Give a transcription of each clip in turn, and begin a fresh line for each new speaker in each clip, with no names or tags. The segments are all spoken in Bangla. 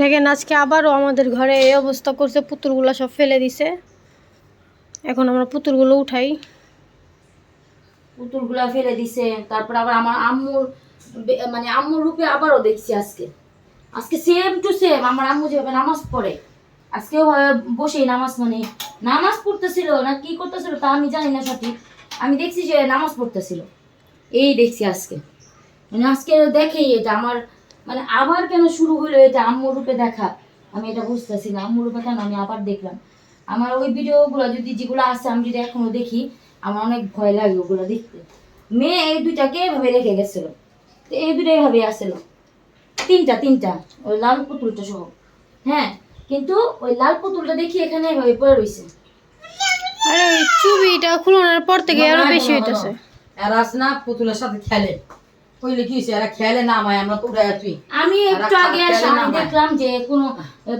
দেখেন, আজকে আবারও আমাদের ঘরে এই অবস্থা করছে, পুতুলগুলো সব ফেলে দিছে। এখন আমরা পুতুলগুলো উঠাই।
পুতুলগুলা ফেলে দিছে, তারপর আবার আমার আম্মুর মানে আম্মুর রূপে আবারও দেখছি আজকে। আজকে সেম টু সেম আমার আম্মু যেভাবে নামাজ পড়ে। আজকেও বসেই নামাজ মানে নামাজ পড়তেছিল না কি করতেছিল তা আমি জানি না সঠিক। আমি দেখছি যে নামাজ পড়তেছিল। এই দেখছি আজকে। আজকে দেখেই এটা আমার মানে আবার কেন শুরু হলো এটা আম্মুর রূপে দেখা? আমি এটা বুঝতেছি না আম্মুর রূপে কেন আমি আবার দেখলাম? আমার ওই ভিডিওগুলো যদি যেগুলো আছে আমি যদি এখনও দেখি আমার অনেক ভয় লাগে ওগুলো দেখতে। মেয়ে এই দুইটাকে এভাবে রেখে গেছিল। তো এই দুটো এভাবে আসছিল তিনটা তিনটা ওই লাল পুতুলটা সহ। হ্যাঁ কিন্তু ওই লাল পুতুলটা দেখি এখানে এভাবে পড়ে রয়েছে
আরে চুবিটা খুলনের পর থেকে আরও বেশি হইতেছে।
আছে না পুতুলের সাথে খেলে। কইলে কি এরা খেলে না আমায় আমরা তো উড়াই তুই।
আমি একটু আগে দেখলাম যে কোনো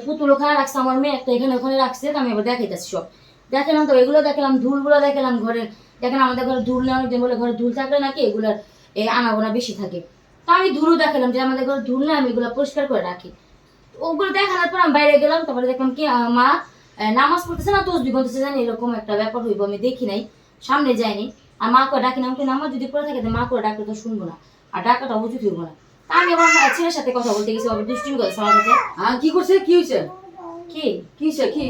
পুতুল ওখানে রাখছে আমার মেয়ে একটা এখানে ওখানে রাখছে আমি এবার দেখাইতেছি সব। দেখালাম তো এগুলো দেখালাম ধুলগুলো দেখালাম দেখেন আমাদের ঘরে ধুল বলে ঘরে ধুল থাকলে নাকি এগুলোর এই আনাগোনা বেশি থাকে। তো আমি ধুলও দেখালাম যে আমাদের ঘরে ধুল নেই আমি এগুলো পরিষ্কার করে রাখি। ওগুলো দেখানোর পর আমি বাইরে গেলাম তারপরে দেখলাম কি মা নামাজ পড়তেছে না তসবি বলতেছে জানি এরকম একটা ব্যাপার হইব আমি দেখি নাই সামনে যাইনি। আর মা করে ডাকি না আমাকে নামাজ যদি পড়ে থাকে মা করে ডাকলে তো শুনব না। আর ডাকাটা উচিত হইব না। আমি আমার ছেলের সাথে কথা বলতে গেছি আবার দুষ্টিমি করছে আমার সাথে।
হ্যাঁ কি করছে? কি হয়েছে?
কি?
কি হয়েছে? কি?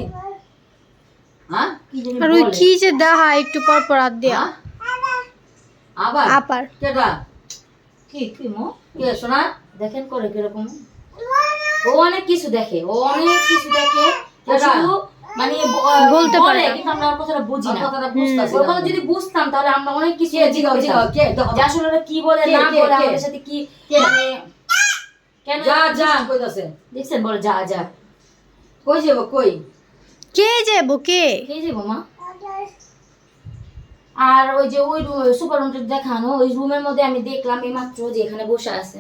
হ্যাঁ?
কি জানি
আর ওই কি যে দেখা একটু পর পর হাত দিয়া।
হ্যাঁ? আবার?
আপার।
কেটা
কি কি মো?
কে শোনা
দেখেন করে কীরকম। ও অনেক কিছু দেখে ও অনেক কিছু দেখে।
কেডা?
শুধু মানে
বলতে পারে
কিন্তু আমরা ওর কথাটা বুঝি না।
কথাটা বুঝতাছি
ওর কথা যদি বুঝতাম তাহলে আমরা অনেক কিছু
কে জিগাও জিগাও কে
যে আসলে ওরা কি বলে না বলে আমাদের সাথে কি
কে?
মানে কেন
যা যা। কইতাছে?
দেখছেন বলে যা যা।
কই যাব কই?
কে যাব কে?
কে যাব মা? আর ওই যে ওই সুপার রুমটা দেখানো ওই রুমের মধ্যে আমি দেখলাম এই মাত্র যে এখানে বসে আছে।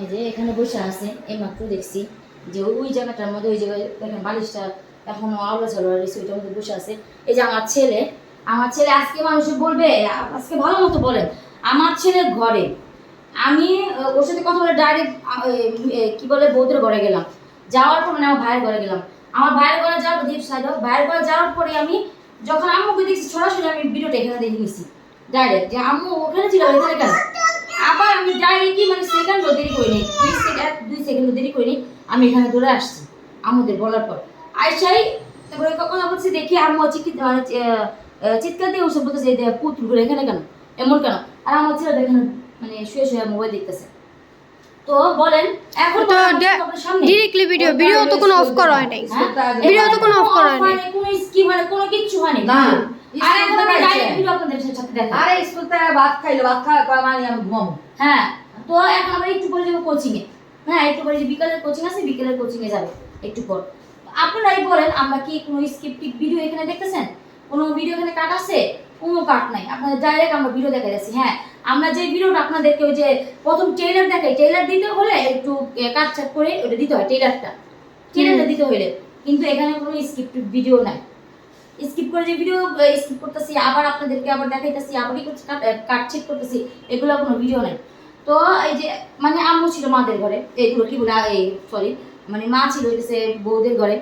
এই যে এখানে বসে আছে এই মাত্র দেখছি। যে ওই- জায়গাটার মধ্যে, ওই জায়গায় দেখেন বালিশটা এখনও আওলা চালু ওইটার মধ্যে বসে আছে। এই যে আমার ছেলে আমার ছেলে আজকে মানুষ বলবে, আজকে ভালো মতো বলে, আমার ছেলের ঘরে। আমি ওর সাথে কথা বলে ডাইরেক্ট কি বলে, বৌদের ঘরে গেলাম। যাওয়ার পর মানে আমার ভাইয়ের ঘরে গেলাম। আমার ভাইয়ের ঘরে যাওয়ার পর সাইড ভাইয়ের ঘরে যাওয়ার পরে আমি যখন আম্মুকে দেখছি, সরাসরি আমি ভিডিওটা এখানে দেখে নিছি। ডাইরেক্ট যে আম্মু ওখানে ছিল কেন? আবার আমি ডাইরেক্টই মানে সেকেন্ডও দেরি করিনি, দুই সেকেন্ড দুই সেকেন্ডও দেরি করিনি। আমি এখানে ধরে আসছি আম্মুদের বলার পর। আইসাই তারপরে কথা বলছি দেখি আম্মু মানে চিৎকার দিয়ে ওসব বলতেছে এই পুতুলগুলো এখানে কেন? এমন কেন? আর আমার ছেলে দেখেন মানে শুয়ে শুয়ে মোবাইল দেখতেছে। তো বলেন এখন
তো। ডিরেক্টলি ভিডিও ভিডিও তো কোনো অফ করা হয় নাই।
হ্যাঁ?
ভিডিও তো কোনো অফ করা হয়নি
হয়নি, কোনো স্কিপ মানে কোনো কিচ্ছু হয়নি
না,
আর এখন আমি
স্কিপ
direct আপনাদের সাথে দেখা
আরে স্কুল থেকে ভাত খাইলো ভাত খাওয়া মানে আমি ঘুমাবো।
হ্যাঁ তো এখন আমরা একটু পরে যাব কোচিং এ হ্যাঁ একটু পরে যে বিকালের কোচিং আছে, বিকালের কোচিং এ যাবে, একটু পর। আপনারাই বলেন, আমরা কি কোনো স্ক্রিপ্টিক ভিডিও এখানে দেখতেছেন? কোনো ভিডিও এখানে কাট আছে? কোনো কাট নাই। আপনাদের ডাইরেক্ট আমরা ভিডিও দেখা যাচ্ছি হ্যাঁ আমরা যে ভিডিওটা আপনাদেরকে ওই যে প্রথম ট্রেলার দেখাই ট্রেলার দিতে হলে একটু কাট ছাট করে ওটা দিতে হয় ট্রেলারটা ট্রেলারটা দিতে হলে কিন্তু এখানে কোনো স্ক্রিপ্টেড ভিডিও নাই। স্কিপ করে যে ভিডিও স্কিপ করতেছি, আবার আপনাদেরকে আবার দেখাইতেছি, আবার কি করছি কাটছিট করতেছি, এগুলো কোনো ভিডিও নাই। তো এই যে মানে আম্মু ছিল মাদের ঘরে এইগুলো কি বলে এই সরি মানে মা ছিল হইতেছে বউদের ঘরে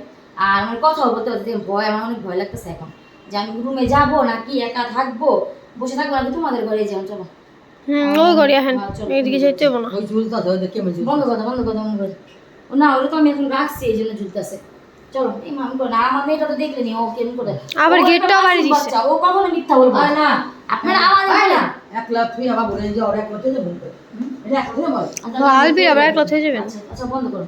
আর আমার কথা বলতে বলতে ভয় আমার অনেক ভয় লাগতেছে এখন যে আমি রুমে যাব নাকি একা থাকব বসে থাকব নাকি তোমাদের ঘরে যাব চলো।
ওই এদিকে হবে না।
ওই ঝুলতা ধরে দেখে
বন্ধ কথা? বন্ধ কথা বন্ধ কথা। ও না ওটা তো আমি এখন রাখছি এই জন্য ঝুলতেছে। চলো এই মামি না আমার মেয়েটা তো দেখলেনি ও কেমন করে?
আবার
ও একটা
গেটটাও বাড়ি
মাসুম ও কখনো মিথ্যা বলবে না।
না
আপনারা আওয়াজ
আয়
হয়
আবার বলে যে বল।
আচ্ছা,
হয়ে
আচ্ছা আচ্ছা বন্ধ করো।